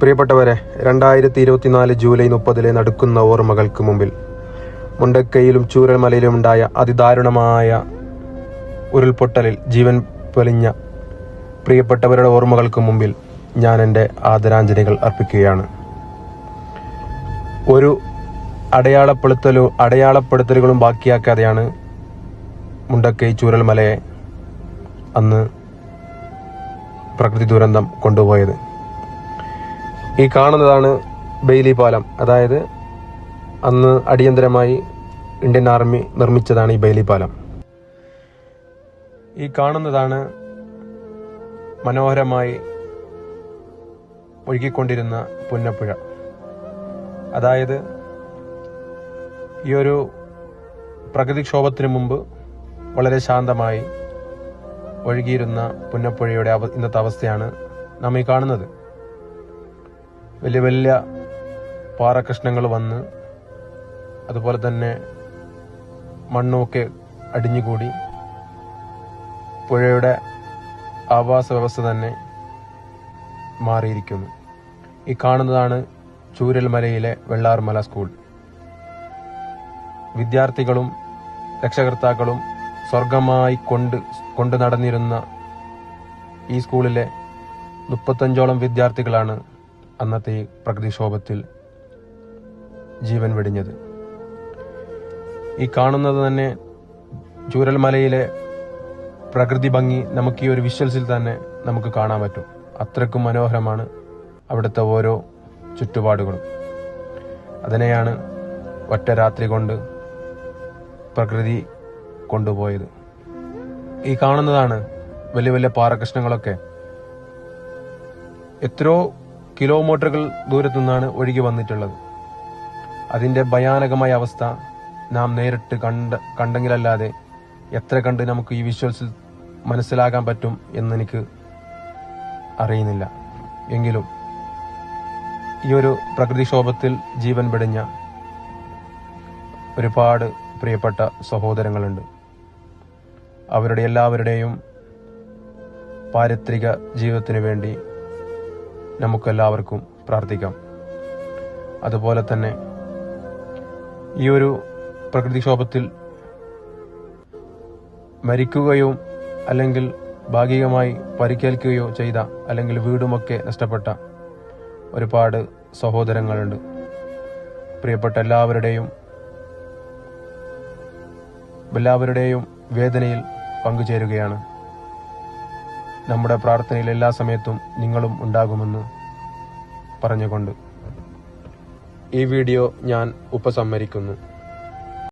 പ്രിയപ്പെട്ടവരെ രണ്ടായിരത്തി ഇരുപത്തിനാല് ജൂലൈ മുപ്പതിലെ നടക്കുന്ന ഓർമ്മകൾക്ക് മുമ്പിൽ മുണ്ടക്കൈയിലും ചൂരൽമലയിലും ഉണ്ടായ അതിദാരുണമായ ഉരുൾപൊട്ടലിൽ ജീവൻ പൊലിഞ്ഞ പ്രിയപ്പെട്ടവരുടെ ഓർമ്മകൾക്ക് മുമ്പിൽ ഞാൻ എന്റെ ആദരാഞ്ജലികൾ അർപ്പിക്കുകയാണ്. ഒരു അടയാളപ്പെടുത്തലോ അടയാളപ്പെടുത്തലുകളും ബാക്കിയാക്കാതെയാണ് മുണ്ടക്കൈ ചൂരൽമലയെ അന്ന് പ്രകൃതി ദുരന്തം കൊണ്ടുപോയത്. ഈ കാണുന്നതാണ് ബെയിലി പാലം. അതായത് അന്ന് അടിയന്തരമായി ഇന്ത്യൻ ആർമി നിർമ്മിച്ചതാണ് ഈ ബെയിലി പാലം. ഈ കാണുന്നതാണ് മനോഹരമായി ഒഴുകിക്കൊണ്ടിരുന്ന പുന്നപ്പുഴ. അതായത് ഈ ഒരു പ്രകൃതിക്ഷോഭത്തിന് മുമ്പ് വളരെ ശാന്തമായി ഒഴുകിയിരുന്ന പുന്നപ്പുഴയുടെ ഇന്നത്തെ അവസ്ഥയാണ് നാം ഈ കാണുന്നത്. വലിയ വലിയ പാറകഷ്ണങ്ങൾ വന്ന് അതുപോലെ തന്നെ മണ്ണുമൊക്കെ അടിഞ്ഞുകൂടി പുഴയുടെ ആവാസ വ്യവസ്ഥ തന്നെ മാറിയിരിക്കുന്നു. ഈ കാണുന്നതാണ് ചൂരൽമലയിലെ വെള്ളാർമല സ്കൂൾ. വിദ്യാർത്ഥികളും രക്ഷകർത്താക്കളും സ്വർഗമായി കൊണ്ട് കൊണ്ടു നടന്നിരുന്ന ഈ സ്കൂളിലെ മുപ്പത്തഞ്ചോളം വിദ്യാർത്ഥികളാണ് അന്നത്തെ പ്രകൃതിക്ഷോഭത്തിൽ ജീവൻ വെടിഞ്ഞത്. ഈ കാണുന്നത് തന്നെ ചൂരൽമലയിലെ പ്രകൃതി ഭംഗി നമുക്ക് ഈ ഒരു വിഷ്വൽസിൽ തന്നെ നമുക്ക് കാണാൻ പറ്റും. അത്രക്കും മനോഹരമാണ് അവിടുത്തെ ഓരോ ചുറ്റുപാടുകളും. അതിനെയാണ് ഒറ്റ രാത്രി കൊണ്ട് പ്രകൃതി കൊണ്ടുപോയത്. ഈ കാണുന്നതാണ് വലിയ വലിയ പാറകഷ്ണങ്ങളൊക്കെ. എത്രയോ കിലോമീറ്ററുകൾ ദൂരത്തു നിന്നാണ് ഒഴുകി വന്നിട്ടുള്ളത്. അതിന്റെ ഭയാനകമായ അവസ്ഥ നാം നേരിട്ട് കണ്ട കണ്ടെങ്കിലല്ലാതെ എത്ര കണ്ട് നമുക്ക് ഈ വിഷ്വൽസിൽ മനസ്സിലാക്കാൻ പറ്റും എന്നെനിക്ക് അറിയുന്നില്ല. എങ്കിലും ഈ ഒരു പ്രകൃതിക്ഷോഭത്തിൽ ജീവൻ വെടിഞ്ഞ ഒരുപാട് പ്രിയപ്പെട്ട സഹോദരങ്ങളുണ്ട്. അവരുടെ എല്ലാവരുടെയും പാരിത്രിക ജീവിതത്തിനു വേണ്ടി നമുക്കെല്ലാവർക്കും പ്രാർത്ഥിക്കാം. അതുപോലെ തന്നെ ഈ ഒരു പ്രകൃതിക്ഷോഭത്തിൽ മരിക്കുകയോ അല്ലെങ്കിൽ ഭാഗികമായി പരിക്കേൽക്കുകയോ ചെയ്ത അല്ലെങ്കിൽ വീടുമൊക്കെ നഷ്ടപ്പെട്ട ഒരുപാട് സഹോദരങ്ങളുണ്ട്. പ്രിയപ്പെട്ട എല്ലാവരുടെയും എല്ലാവരുടെയും വേദനയിൽ പങ്കുചേരുകയാണ്. നമ്മുടെ പ്രാർത്ഥനയിൽ എല്ലാ സമയത്തും നിങ്ങളും ഉണ്ടാകുമെന്ന് പറഞ്ഞുകൊണ്ട് ഈ വീഡിയോ ഞാൻ ഉപസംഹരിക്കുന്നു.